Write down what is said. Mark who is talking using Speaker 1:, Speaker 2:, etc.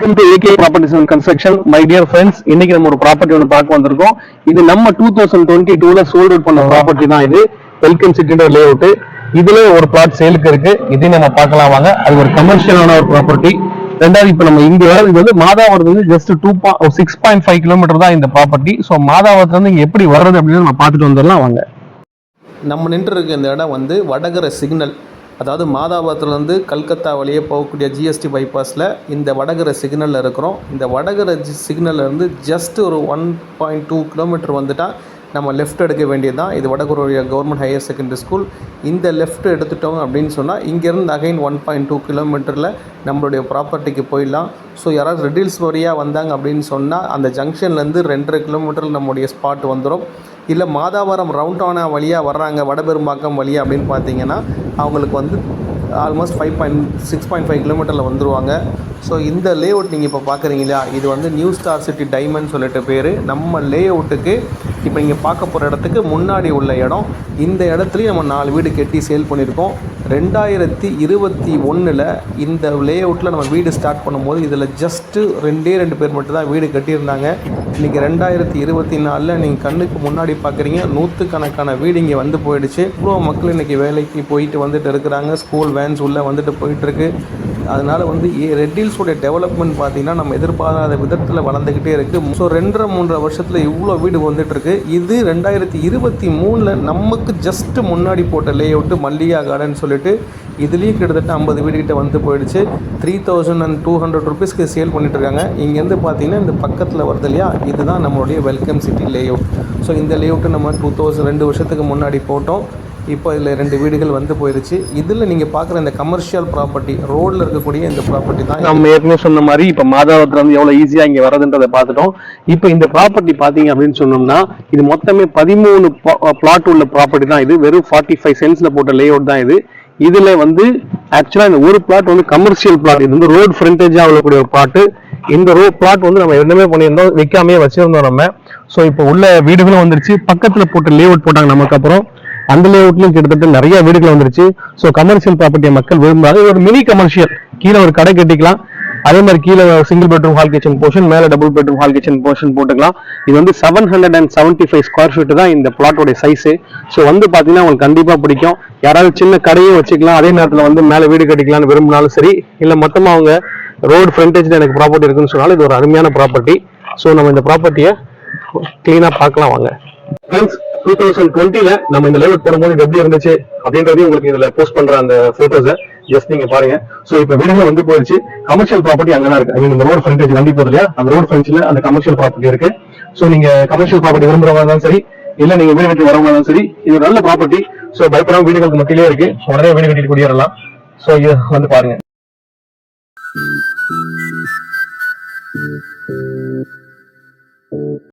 Speaker 1: Welcome to AK properties and construction my dear friends இன்னைக்கு நம்ம ஒரு ப்ராப்பர்ட்டி ஒன்று பார்க்க வந்திருக்கோம். இது நம்ம டூ தௌசண்ட் டுவெண்ட்டி டூல சோல்ட் அவுட் பண்ண ப்ராப்பர்ட்டி தான் இது. வெல்கம் சிட்டின்ற லே அவுட் இதுல ஒரு பிளாட் சேலுக்கு இருக்கு. இதையும் நம்ம பார்க்கலாம் வாங்க. அது ஒரு கமர்ஷியலான ஒரு ப்ராப்பர்ட்டி ரெண்டாவது இப்போ நம்ம இங்க வர இது வந்து மாதாவரத்துல இருந்து just two six point five kilometre தான் இந்த ப்ராப்பர்ட்டி ஸோ மாதாவரத்துல இருந்து இங்க எப்படி வர்றது அப்படின்னு நம்ம பார்த்துட்டு வந்துடலாம். வாங்க.
Speaker 2: நம்ம நின்று இருக்க இந்த இடம் வந்து வடகர சிக்னல். அதாவது மாதாபுரத்துலேருந்து கல்கத்தா வழியே போகக்கூடிய ஜிஎஸ்டி பைபாஸில் இந்த வடகரை சிக்னலில் இருக்கிறோம். இந்த வடகரை சிக்னலில் இருந்து ஜஸ்ட் ஒரு ஒன் பாயிண்ட் டூ கிலோமீட்டர் வந்துட்டால் நம்ம லெஃப்ட் எடுக்க வேண்டியது தான் இது வடகருடைய கவர்மெண்ட் ஹையர் செகண்டரி ஸ்கூல் இந்த லெஃப்ட் எடுத்துட்டோம் அப்படின்னு சொன்னால் இங்கேருந்து அகைன் ஒன் பாயிண்ட் டூ கிலோமீட்டரில் நம்மளுடைய ப்ராப்பர்ட்டிக்கு போயிடலாம். ஸோ யாராவது ரெடில்ஸ் வழியாக வந்தாங்க அப்படின்னு சொன்னால் அந்த ஜங்ஷன்லேருந்து ரெண்டரை கிலோமீட்டரில் நம்முடைய ஸ்பாட் வந்துடும் இல்லை மாதாவரம் ரவுண்டானா வழியாக வர்றாங்க வடபெரும்பாக்கம் வழியாக அப்படின்னு பார்த்தீங்கன்னா அவங்களுக்கு வந்து almost five point six point five கிலோமீட்டரில் வந்துடுவாங்க ஸோ இந்த லே அவுட் நீங்கள் இப்போ பார்க்குறீங்க இல்லையா இது வந்து நியூ ஸ்டார் சிட்டி டைமண்ட் சொல்லிட்டு பேர். நம்ம லே அவுட்டுக்கு இப்போ நீங்கள் பார்க்க போகிற இடத்துக்கு முன்னாடி உள்ள இடம். இந்த இடத்துலையும் நம்ம நாலு வீடு கட்டி சேல் பண்ணியிருக்கோம் ரெண்டாயிரத்தி இருபத்தி ஒன்றில் இந்த லே அவுட்டில் நம்ம வீடு ஸ்டார்ட் பண்ணும்போது இதில் ஜஸ்ட்டு ரெண்டே ரெண்டு பேர் மட்டும்தான் வீடு கட்டியிருந்தாங்க. இன்றைக்கி ரெண்டாயிரத்தி இருபத்தி நாலில் நீங்கள் கண்ணுக்கு முன்னாடி பார்க்குறீங்க நூற்றுக்கணக்கான வீடு இங்கே வந்து போயிடுச்சு. இவ்வளோ மக்கள் இன்றைக்கி வேலைக்கு போயிட்டு வந்துட்டு இருக்கிறாங்க. ஸ்கூல் வேன்ஸ் உள்ளே வந்துட்டு போயிட்டுருக்கு அதனால் வந்து ரெட்டில் ரெட்டில்ஸோடைய டெவலப்மெண்ட் பார்த்தீங்கன்னா நம்ம எதிர்பாராத விதத்தில் வளர்ந்துக்கிட்டே இருக்குது ஸோ ரெண்டரை மூன்றரை வருஷத்தில் இவ்வளோ வீடு வந்துட்டுருக்கு. இது ரெண்டாயிரத்தி இருபத்தி மூணில் நமக்கு ஜஸ்ட் முன்னாடி போட்ட லே அவுட்டு மல்லிகா கார்டன் சொல்லிட்டு இதுலேயும் கிட்டத்தட்ட ஐம்பது வீடு கிட்ட வந்து போயிடுச்சு. Three thousand and two hundred ருபீஸ்க்கு சேல் பண்ணிட்டுருக்காங்க. இங்கேருந்து பார்த்தீங்கன்னா இந்த பக்கத்தில் வருது இல்லையா? இதுதான் நம்மளுடைய welcome city layout so இந்த லே அவுட்டு நம்ம டூ தௌசண்ட் ரெண்டு வருஷத்துக்கு முன்னாடி போட்டோம். இப்போ இதில் ரெண்டு வீடுகள் வந்து போயிடுச்சு. இதில் நீங்கள் பார்க்குற இந்த கமர்ஷியல் ப்ராப்பர்ட்டி ரோட்டில் இருக்கக்கூடிய இந்த ப்ராப்பர்ட்டி தான்
Speaker 1: நம்ம ஏற்கனவே சொன்ன மாதிரி இப்ப மாதாவரத்துல இருந்து எவ்வளவு ஈஸியா இங்க வரதுன்றதை பார்த்துட்டோம். இப்போ இந்த ப்ராப்பர்ட்டி பாத்தீங்க அப்படின்னு சொன்னோம்னா இது மொத்தமே பதிமூணு பிளாட் உள்ள ப்ராப்பர்ட்டி தான் இது. வெறும் ஃபார்ட்டி ஃபைவ் சென்ஸ்ல போட்ட லே அவுட் தான் இது. இதுல வந்து ஆக்சுவலா இந்த ஒரு பிளாட் வந்து கமர்ஷியல் பிளாட் இது வந்து ரோடு ஃப்ரண்டேஜா உள்ளக்கூடிய ஒரு பிளாட் இந்த ரோ பிளாட் வந்து நம்ம என்னமே பண்ணியிருந்தோம் விற்காமே வச்சிருந்தோம் நம்ம. ஸோ இப்போ உள்ள வீடுகளும் வந்துருச்சு. பக்கத்துல போட்ட லே அவுட் போட்டாங்க நமக்கு அப்புறம். அந்த லேஅவுட்லயும் கிட்டத்தட்ட நிறைய வீடுகள் வந்துருச்சு. ஸோ கமர்ஷியல் ப்ராப்பர்ட்டியை மக்கள் விரும்புறாங்க ஒரு மினி கமர்ஷியல் கீழே ஒரு கடை கட்டிக்கலாம். அதே மாதிரி கீழே single bedroom hall kitchen portion மேல double bedroom hall kitchen portion போட்டுக்கலாம். இது வந்து seven hundred and seventy five square feet தான் இந்த பிளாட்டோட சைஸ் ஸோ வந்து பாத்தீங்கன்னா உங்களுக்கு கண்டிப்பா பிடிக்கும். யாராவது சின்ன கடையும் வச்சுக்கலாம். அதே நேரத்தில் வந்து மேல வீடு கட்டிக்கலாம்னு விரும்பினாலும் சரி இல்ல மொத்தமா அவங்க ரோடு ஃப்ரண்டேஜ்ல எனக்கு ப்ராப்பர்ட்டி இருக்குன்னு சொன்னாலும் இது ஒரு அருமையான ப்ராப்பர்ட்டி ஸோ நம்ம இந்த ப்ராப்பர்ட்டியை கிளீனா பார்க்கலாம் வாங்க. டூ தௌசண்ட் டுவெண்ட்டில நம்ம இந்த லேவுட் போடும்போது இது எப்படி இருந்துச்சு அப்படின்றதையும் உங்களுக்கு இதுல போஸ்ட் பண்ற அந்த போட்டோஸை ஜஸ்ட் நீங்க பாருங்க. சோ இப்ப வீடுகள் வந்து போயிடுச்சு. கமர்ஷியல் ப்ராப்பர்ட்டி அங்கதான் இருக்கு. ஐ மீன் இந்த ரோடு ஃப்ரண்டேஜ் வண்டி போகுது இல்லையா? அந்த ரோடு ஃப்ரண்ட்ஸ்ல அந்த கமர்ஷியல் ப்ராப்பர்ட்டி இருக்கு. சோ நீங்க கமர்ஷியல் ப்ராப்பர்ட்டி விரும்புறவங்க இருந்தாலும் சரி இல்ல நீங்க வீடு கட்டி வரவங்க தான் சரி இது நல்ல ப்ராப்பர்ட்டி சோ பயப்படாம வீடுகளுக்கு மத்தியிலே இருக்கு. உடனே வீடு கட்டிட்டு குடியேறலாம். சோ இது வந்து பாருங்க.